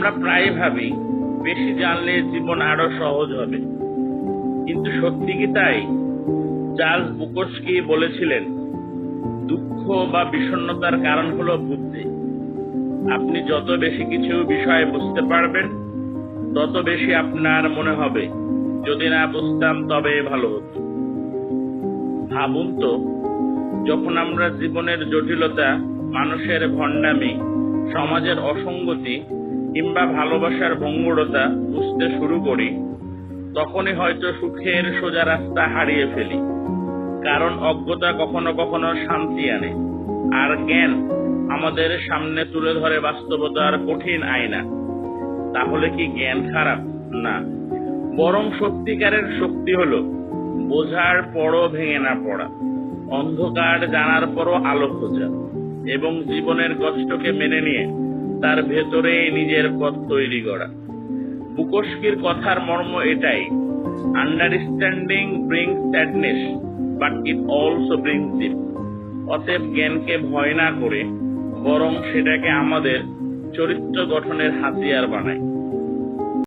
আমরা প্রায় ভাবি, বেশি জানলে জীবন আরও সহজ হবে। কিন্তু সত্যি কি তাই? চার্লস বুকোস্কি বলেছিলেন, দুঃখ বা বিষণ্ণতার কারণ হলো বুদ্ধি। আপনি যত বেশি কিছু বিষয়ে বুঝতে পারবেন, তত বেশি আপনার মনে হবে, যদি না বুঝতাম তবে ভালো হতো। ভাবুন তো, যখন আমরা জীবনের জটিলতা, মানুষের ভণ্ডামি, সমাজের অসঙ্গতি কিংবা ভালোবাসার ভঙ্গুরতা বুঝতে শুরু করি, তখনই হয়তো সুখের সোজা রাস্তা হারিয়ে ফেলি। কারণ অজ্ঞতা কখনো কখনো শান্তি আনে, আর জ্ঞান আমাদের সামনে তুলে ধরে বাস্তবতার কঠিন আয়না। তাহলে কি জ্ঞান খারাপ? না। বরং সত্যিকারের শক্তি হলো বোঝার পরও ভেঙে না পড়া, অন্ধকার জানার পরও আলো খোঁজা, এবং জীবনের কষ্টকে মেনে নিয়ে তার ভেতরে নিজের পথ তৈরি করা। বুকস্কির কথার মর্ম এটাই understanding bring sadness but it also bring it অতএব জ্ঞানকে ভয় না করে, বরং সেটাকে আমাদের চরিত্র গঠনের হাতিয়ার বানায়।